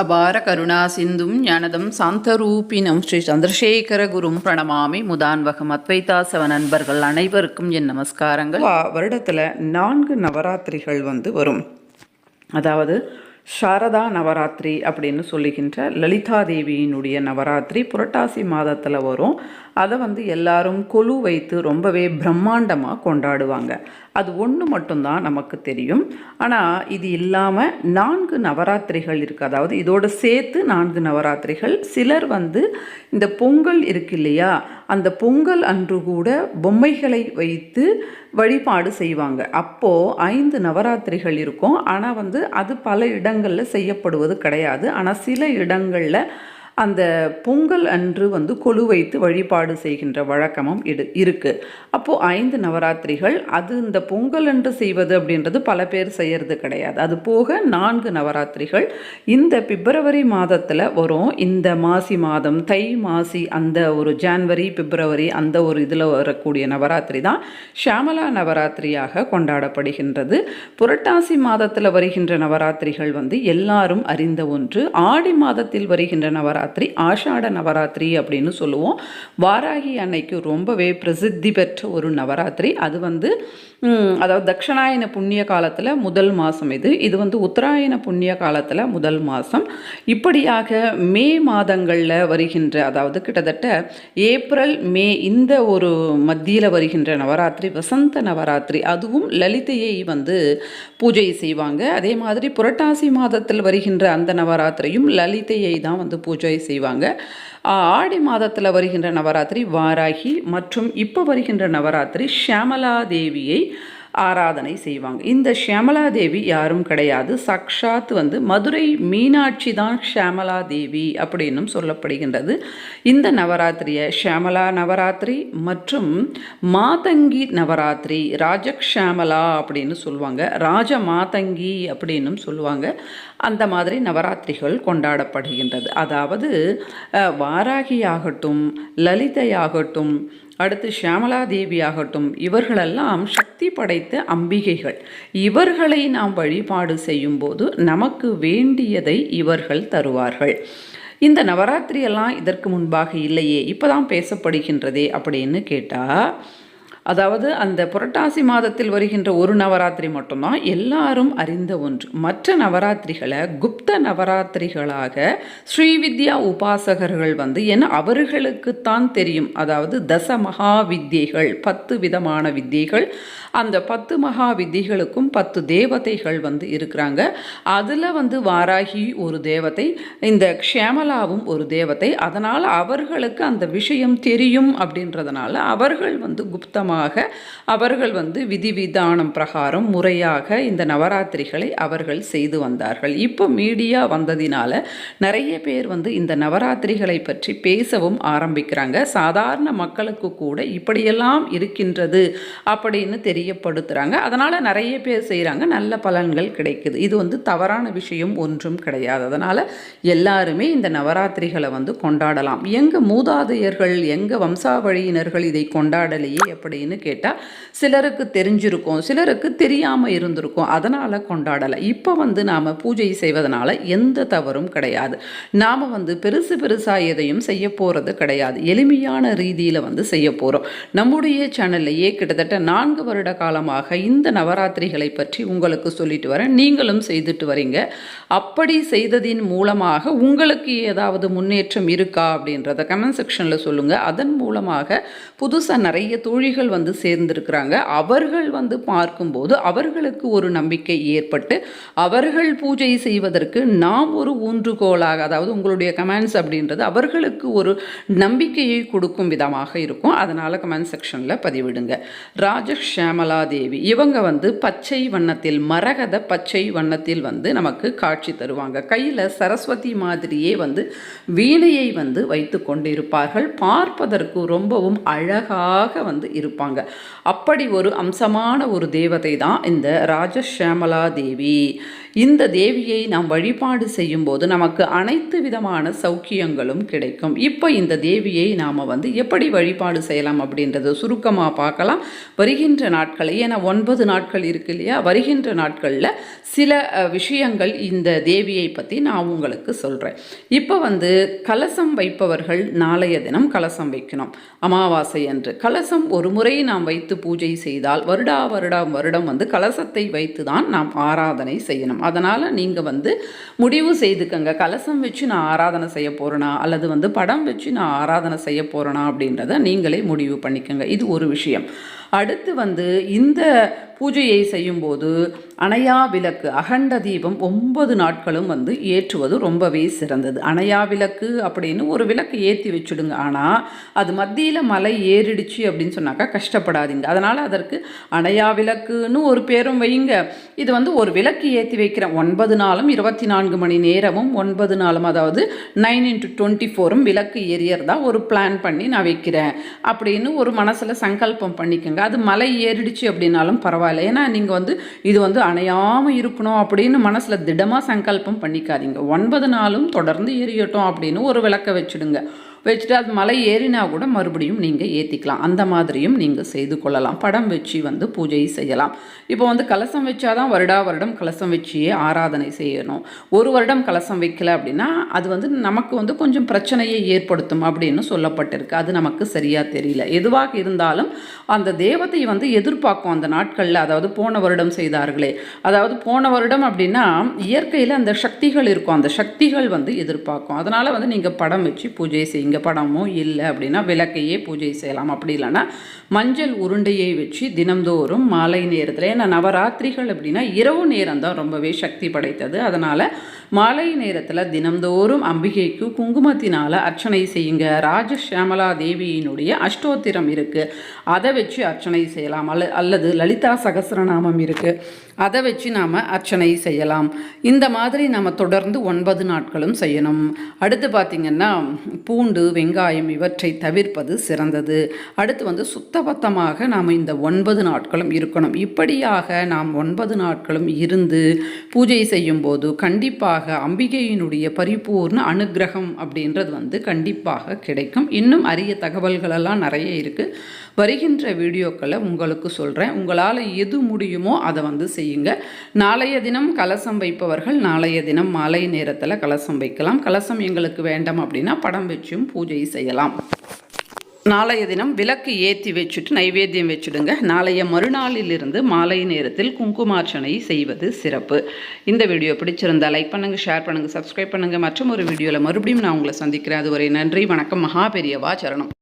அபார கருணா சிந்தும் ஞானதம் சாந்தரூபினம் ஸ்ரீ சந்திரசேகர குரும் பிரணமாமி முதான்வகம் அத்வைதாசவ நண்பர்கள் அனைவருக்கும் என் நமஸ்காரங்கள். வருடத்தில் நான்கு நவராத்திரிகள் வந்து வரும். அதாவது சாரதா நவராத்திரி அப்படின்னு சொல்லுகின்ற லலிதா தேவியினுடைய நவராத்திரி புரட்டாசி மாதத்தில் வரும். அதை வந்து எல்லாரும் கொலு வைத்து ரொம்பவே பிரம்மாண்டமாக கொண்டாடுவாங்க. அது ஒன்று மட்டும்தான் நமக்கு தெரியும். ஆனால் இது இல்லாமல் நான்கு நவராத்திரிகள் இருக்குது அதாவது இதோடு சேர்த்து நான்கு நவராத்திரிகள். சிலர் வந்து இந்த பொங்கல் இருக்கு இல்லையா? அந்த பொங்கல் அன்று கூட பொம்மைகளை வைத்து வழிபாடு செய்வாங்க. அப்போது ஐந்து நவராத்திரிகள் இருக்கும். ஆனால் வந்து அது பல இடங்களில் செய்யப்படுவது கிடையாது. ஆனால் சில இடங்களில் அந்த பொங்கல் அன்று வந்து கொலு வைத்து வழிபாடு செய்கின்ற வழக்கமும் இடு இருக்குது அப்போது ஐந்து நவராத்திரிகள் அது இந்த பொங்கல் அன்று செய்வது அப்படின்றது பல பேர் செய்கிறது கிடையாது. அது போக நான்கு நவராத்திரிகள். இந்த பிப்ரவரி மாதத்தில் வரும். இந்த மாசி மாதம் தை மாசி அந்த ஒரு ஜான்வரி பிப்ரவரி அந்த ஒரு இதில் வரக்கூடிய நவராத்திரி தான் ஷியாமலா நவராத்திரியாக கொண்டாடப்படுகின்றது. புரட்டாசி மாதத்தில் வருகின்ற நவராத்திரிகள் வந்து எல்லாரும் அறிந்த ஒன்று. ஆடி மாதத்தில் வருகின்ற நவராத்திரி நவராத்திரி ஆஷாட நவராத்திரி அப்படின்னு சொல்லுவோம். வாராகி அன்னைக்கு ரொம்பவே பிரசித்தி பெற்ற ஒரு நவராத்திரி. அது வந்து அதாவது தட்சிணாயன புண்ணிய காலத்தில் முதல் மாதம் இது. இது வந்து உத்தராயண புண்ணிய காலத்தில் முதல் மாதம் இப்படியாக மே மாதங்களில் வருகின்ற அதாவது கிட்டத்தட்ட ஏப்ரல் மே இந்த ஒரு மத்தியில் வருகின்ற நவராத்திரி வசந்த நவராத்திரி அதுவும் லலிதையை வந்து பூஜை செய்வாங்க. அதே மாதிரி புரட்டாசி மாதத்தில் வருகின்ற அந்த நவராத்திரியும் லலிதையை தான் வந்து பூஜை செய்வாங்க. ஆடி மாதத்தில் வருகின்ற நவராத்திரி வாராகி மற்றும் இப்போ வருகின்ற நவராத்திரி ஷியாமலா தேவியை ஆராதனை செய்வாங்க. இந்த ஷியாமலா தேவி யாரும் கிடையாது. சக்ஷாத் வந்து மதுரை மீனாட்சி தான் ஷியாமலா தேவி அப்படின்னும் சொல்லப்படுகின்றது. இந்த நவராத்திரியை ஷியாமலா நவராத்திரி மற்றும் மாதங்கி நவராத்திரி ராஜக்ஷாமலா அப்படின்னு சொல்லுவாங்க. ராஜ மாதங்கி அப்படின்னும் சொல்லுவாங்க. அந்த மாதிரி நவராத்திரிகள் கொண்டாடப்படுகின்றது. அதாவது வாராகி ஆகட்டும் லலிதையாகட்டும் அடுத்து ஷியாமலா தேவி ஆகட்டும் இவர்களெல்லாம் சக்தி படைத்த அம்பிகைகள். இவர்களை நாம் வழிபாடு செய்யும்போது நமக்கு வேண்டியதை இவர்கள் தருவார்கள். இந்த நவராத்திரியெல்லாம் இதற்கு முன்பாக இல்லையே இப்போ தான் பேசப்படுகின்றதே அப்படின்னு கேட்டால் அதாவது அந்த புரட்டாசி மாதத்தில் வருகின்ற ஒரு நவராத்திரி மட்டும்தான் எல்லாரும் அறிந்த ஒன்று. மற்ற நவராத்திரிகளை குப்த நவராத்திரிகளாக ஸ்ரீவித்யா உபாசகர்கள் வந்து என அவர்களுக்குத்தான் தெரியும். அதாவது தச மகா வித்தியைகள் பத்து விதமான வித்தியைகள் அந்த பத்து மகா வித்திகளுக்கும் பத்து தேவதைகள் வந்து இருக்கிறாங்க. அதில் வந்து வாராகி ஒரு தேவதை இந்த க்ஷேமலாவும் ஒரு தேவதை. அதனால் அவர்களுக்கு அந்த விஷயம் தெரியும் அப்படின்றதுனால அவர்கள் வந்து குப்தமாக அவர்கள் வந்து விதிவிதானம் பிரகாரம் முறையாக இந்த நவராத்திரிகளை அவர்கள் செய்து வந்தார்கள். இப்போ மீடியா வந்ததினால நிறைய பேர் வந்து இந்த நவராத்திரிகளை பற்றி பேசவும் ஆரம்பிக்கிறாங்க. சாதாரண மக்களுக்கு கூட இப்படியெல்லாம் இருக்கின்றது அப்படின்னு தெரியப்படுத்துகிறாங்க அதனால் நிறைய பேர் செய்கிறாங்க நல்ல பலன்கள் கிடைக்குது. இது வந்து தவறான விஷயம் ஒன்றும் கிடையாது. அதனால் எல்லாருமே இந்த நவராத்திரிகளை வந்து கொண்டாடலாம். எங்கள் மூதாதையர்கள் எங்கள் வம்சாவழியினர்கள் இதை கொண்டாடலையே அப்படின்னு கேட்டால் சிலருக்கு தெரிஞ்சிருக்கும் சிலருக்கு தெரியாமல் இருந்திருக்கும். அதனால் கொண்டாடலை. இப்போ வந்து நாம் பூஜை செய்வதனால எந்த தவறும் கிடையாது. நாம் வந்து பெருசு பெருசாக எதையும் செய்ய போகிறது கிடையாது. எளிமையான ரீதியில் வந்து செய்ய போகிறோம் நம்முடைய சேனல்லையே கிட்டத்தட்ட நான்கு வருட காலமாக இந்த நவராத்திரிகளை பற்றி உங்களுக்கு சொல்லிட்டு வரேன். நீங்களும் செய்துட்டு வரீங்க. அப்படி செய்ததின் மூலமாக உங்களுக்கு ஏதாவது முன்னேற்றம் இருக்கா அப்படின்றத கமெண்ட் செக்ஷனில் சொல்லுங்கள் அதன் மூலமாக புதுசாக நிறைய தொழில்கள் மக்கள் வந்து சேர்ந்திருக்கிறாங்க. அவர்கள் வந்து பார்க்கும்போது அவர்களுக்கு ஒரு நம்பிக்கை ஏற்பட்டு அவர்கள் பூஜை செய்வதற்கு நாம் ஒரு ஊன்றுகோலாக அதாவது உங்களுடைய கமெண்ட்ஸ் அப்படின்றது அவர்களுக்கு ஒரு நம்பிக்கையை கொடுக்கும் விதமாக இருக்கும். அதனால் கமெண்ட் செக்ஷனில் பதிவிடுங்க. ராஜஷியாமலா தேவி இவங்க வந்து பச்சை வண்ணத்தில் மரகத பச்சை வண்ணத்தில் வந்து நமக்கு காட்சி தருவாங்க. கையில் சரஸ்வதி மாதிரியே வந்து வீணையை வந்து வைத்து கொண்டிருப்பார்கள். பார்ப்பதற்கு ரொம்பவும் அழகாக வந்து இருப்பார் இருப்பாங்க அப்படி ஒரு அம்சமான ஒரு தேவதை தான் இந்த ராஜஷியாமலா தேவி. இந்த தேவியை நாம் வழிபாடு செய்யும்போது நமக்கு அனைத்து விதமான சௌக்கியங்களும் கிடைக்கும். இப்போ இந்த தேவியை நாம் வந்து எப்படி வழிபாடு செய்யலாம் அப்படின்றத சுருக்கமாக பார்க்கலாம். வருகின்ற நாட்கள் ஏன்னா ஒன்பது நாட்கள் இருக்கு இல்லையா? வருகின்ற நாட்களில் சில விஷயங்கள் இந்த தேவியை பற்றி நான் உங்களுக்கு சொல்கிறேன் இப்போ வந்து கலசம் வைப்பவர்கள் நாளைய தினம் கலசம் வைக்கணும். அமாவாசை அன்று. கலசம் ஒரு முறை நாம் வைத்து பூஜை செய்தால் வருடா வருடம் வருடம் வந்து கலசத்தை வைத்து தான் நாம் ஆராதனை செய்யணும். அதனால் நீங்கள் வந்து முடிவு செய்துக்கங்க. கலசம் வச்சு நான் ஆராதனை செய்ய போகிறேனா அல்லது வந்து படம் வச்சு நான் ஆராதனை செய்ய போகிறேனா அப்படின்றத நீங்களே முடிவு பண்ணிக்கோங்க. இது ஒரு விஷயம். அடுத்து வந்து இந்த பூஜையை செய்யும்போது அணையா விளக்கு அகண்ட தீபம் ஒன்பது நாட்களும் வந்து ஏற்றுவது ரொம்பவே சிறந்தது. அணையா விளக்கு அப்படின்னு ஒரு விளக்கு ஏற்றி வச்சுடுங்க. ஆனால் அது மத்தியில் மலை ஏறிடுச்சு அப்படின்னு சொன்னாக்கா கஷ்டப்படாதீங்க. அதனால் அதற்கு அணையா விளக்குன்னு ஒரு பேரும் வைங்க இது வந்து ஒரு விளக்கு ஏற்றி வைக்கிறேன். ஒன்பது நாளும் இருபத்தி நான்கு மணி நேரமும் ஒன்பது நாளும் அதாவது நைன் இன்ட்டு டுவெண்ட்டி ஃபோரும் விளக்கு எரியறதா ஒரு பிளான் பண்ணி நான் வைக்கிறேன். அப்படின்னு ஒரு மனசில் சங்கல்பம் பண்ணிக்கோங்க. அது மலை ஏறிடுச்சு அப்படின்னாலும் பரவாயில்ல. ஏன்னா நீங்கள் வந்து இது வந்து அணையாமல் இருக்கணும் அப்படின்னு மனசில் திடமாக சங்கல்பம் பண்ணிக்காதீங்க. ஒன்பது நாளும் தொடர்ந்து எரியட்டும் அப்படின்னு ஒரு விளக்க வச்சுடுங்க. வச்சுட்டு அது மலை ஏறினா கூட மறுபடியும் நீங்கள் ஏற்றிக்கலாம் அந்த மாதிரியும் நீங்கள் செய்து கொள்ளலாம். படம் வச்சு வந்து பூஜை செய்யலாம். இப்போ வந்து கலசம் வச்சாதான் வருடா வருடம் கலசம் வச்சியே ஆராதனை செய்யணும். ஒரு வருடம் கலசம் வைக்கல அப்படின்னா அது வந்து நமக்கு வந்து கொஞ்சம் பிரச்சனையை ஏற்படுத்தும் அப்படின்னு சொல்லப்பட்டிருக்கு. அது நமக்கு சரியாக தெரியல. எதுவாக இருந்தாலும் அந்த தேவதை வந்து எதிர்பார்க்கும் அந்த நாட்களில் அதாவது போன வருடம் செய்தார்களே. அதாவது போன வருடம் அப்படின்னா இயற்கையில் அந்த சக்திகள் இருக்கும். அந்த சக்திகள் வந்து எதிர்பார்க்கும். அதனால் வந்து நீங்கள் படம் வச்சு பூஜை செய்யுங்க. படமும் இல்லை அப்படின்னா விளக்கையே பூஜை செய்யலாம். அப்படி இல்லைன்னா மஞ்சள் உருண்டையை வச்சு தினம்தோறும் மாலை நேரத்தில் ஏன்னா நவராத்திரிகள் அப்படின்னா இரவு நேரம் தான் ரொம்பவே சக்தி படைத்தது. அதனால் மாலை நேரத்தில் தினம்தோறும் அம்பிகைக்கு குங்குமத்தினால் அர்ச்சனை செய்யுங்க. ராஜஷியாமலா தேவியினுடைய அஷ்டோத்திரம் இருக்குது அதை வச்சு அர்ச்சனை செய்யலாம். அல்ல அல்லது லலிதா சகஸ்ரநாமம் இருக்குது அதை வச்சு நாம் அர்ச்சனை செய்யலாம். இந்த மாதிரி நம்ம தொடர்ந்து ஒன்பது நாட்களும் செய்யணும். அடுத்து பார்த்திங்கன்னா பூண்டு வெங்காயம் இவற்றை தவிர்ப்பது சிறந்தது. அடுத்து வந்து சுத்தபத்தமாக நாம் இந்த ஒன்பது நாட்களும் இருக்கணும். இப்படியாக நாம் ஒன்பது நாட்களும் இருந்து பூஜை செய்யும்போது கண்டிப்பாக அம்பிகையினுடைய பரிபூர்ண அனுக்கிரகம் அப்படின்றது வந்து கண்டிப்பாக கிடைக்கும். இன்னும் அரிய தகவல்களெல்லாம் நிறைய இருக்குது வருகின்ற வீடியோக்களை உங்களுக்கு சொல்கிறேன் உங்களால் எது முடியுமோ அதை வந்து செய்யுங்க. நாளைய தினம் கலசம் வைப்பவர்கள் நாளைய தினம் மாலை நேரத்தில் கலசம் வைக்கலாம். கலசம் எங்களுக்கு வேண்டாம் அப்படின்னா படம் வச்சும் பூஜை செய்யலாம். நாளைய தினம் விளக்கு ஏற்றி வச்சுட்டு நைவேத்தியம் வச்சுடுங்க. நாளைய மறுநாளிலிருந்து மாலை நேரத்தில் குங்குமார்ச்சனை செய்வது சிறப்பு. இந்த வீடியோ பிடிச்சிருந்தால் லைக் பண்ணுங்கள் ஷேர் பண்ணுங்கள் சப்ஸ்கிரைப் பண்ணுங்கள் மற்றும் ஒரு வீடியோவில் மறுபடியும் நான் உங்களை சந்திக்கிறேன். அதுவரை நன்றி வணக்கம் மகா பெரியவா சரணம்.